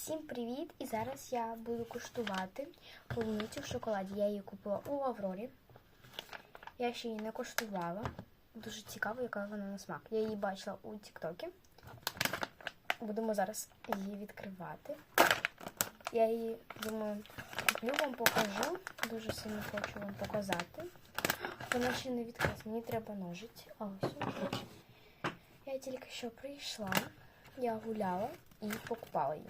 Всім привіт! І зараз я буду куштувати полуницю в шоколаді. Я її купила у Аврорі. Я ще її не куштувала. Дуже цікаво, яка вона на смак. Я її бачила у Тіктокі. Будемо зараз її відкривати. Я її, думаю, куплю вам покажу. Дуже сильно хочу вам показати. Вона ще не відкрита. Мені треба ножиць. А ось. Я тільки що прийшла, я гуляла і покупала її.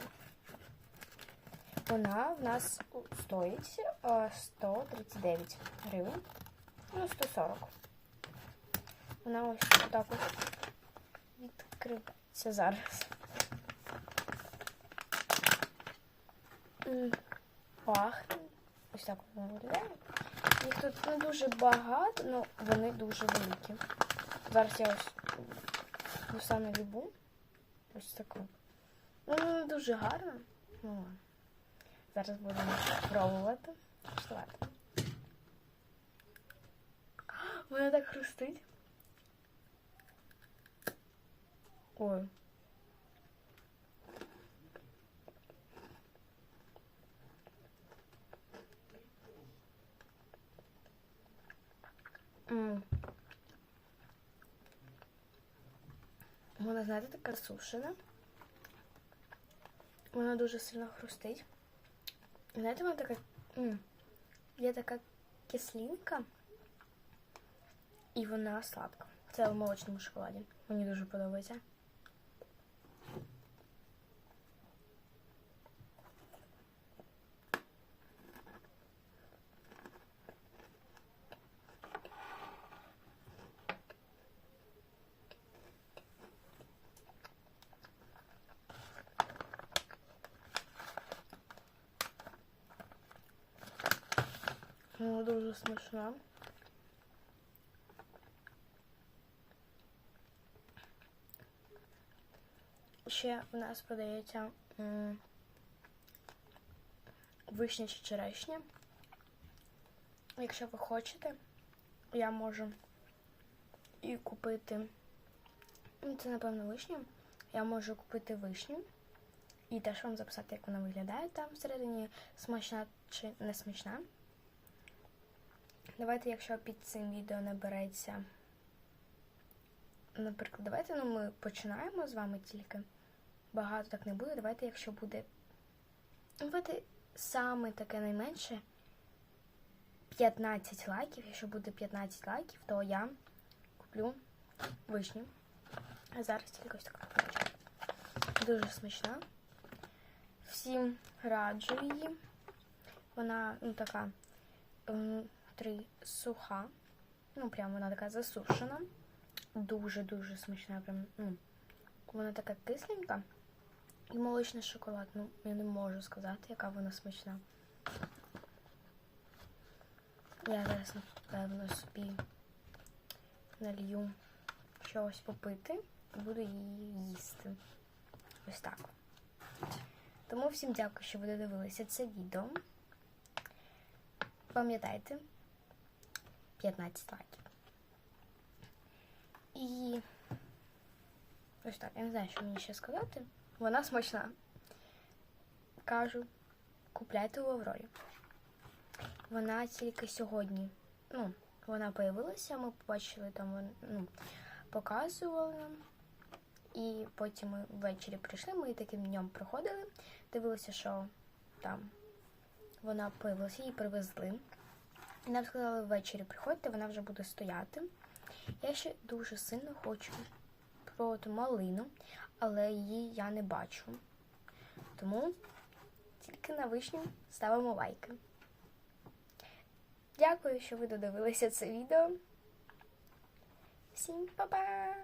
Вона в нас стоїть е, 139 гривень. Ну, 140. Вона ось так ось відкривається зараз. Пахне. Ось так вона виглядає. Їх тут не дуже багато, але вони дуже великі. Зараз я ось достану любу. Ось таку. Ну, вона дуже гарна. Ну, ладно. Зараз будемо пробувати. Куштувати. Вона так хрустить. Ой. М. Вона, знаєте, така сушена. Вона дуже сильно хрустить. Знаєте, этом така. м, Є така кислинка. І вона сладка. Це в молочному шоколаді. Мені дуже подобається. Вона дуже смачна. Ще в нас продається вишня чи черешня. Якщо ви хочете, я можу і купити. ну, Це, напевно, вишня. Я можу купити вишню і теж вам записати, як вона виглядає там всередині смачна чи не смачна. Давайте, якщо під цим відео набереться. Наприклад, давайте ну, ми починаємо з вами тільки. Багато так не буде. Давайте, якщо буде. ну, Давайте саме таке найменше 15 лайків. Якщо буде 15 лайків, то я куплю вишню. А зараз тільки ось така. Дуже смачна. Всім раджу її. Вона ну, така. Три суха. Ну, прям вона така засушена. Дуже-дуже смачна. Прям, ну, вона така кисленька. І молочний шоколад. Ну, я не можу сказати, яка вона смачна. Я зараз, напевно, собі налью щось попити і буду її їсти. Ось так. Тому всім дякую, що ви додивилися це відео. Пам'ятайте, 15 лайків. І ось так, я не знаю, що мені ще сказати. Вона смачна. Кажу, купляйте у Аврорі. Вона тільки сьогодні. Ну, вона появилася, ми побачили там, ну, показували нам. І потім ми ввечері прийшли, ми таким днем проходили, дивилися, що там вона появилася, її привезли. Нам сказали, ввечері приходьте, вона вже буде стояти. Я ще дуже сильно хочу про ту малину, але її я не бачу. Тому тільки на вишню ставимо лайки. Дякую, що ви додивилися це відео. Всім па-па!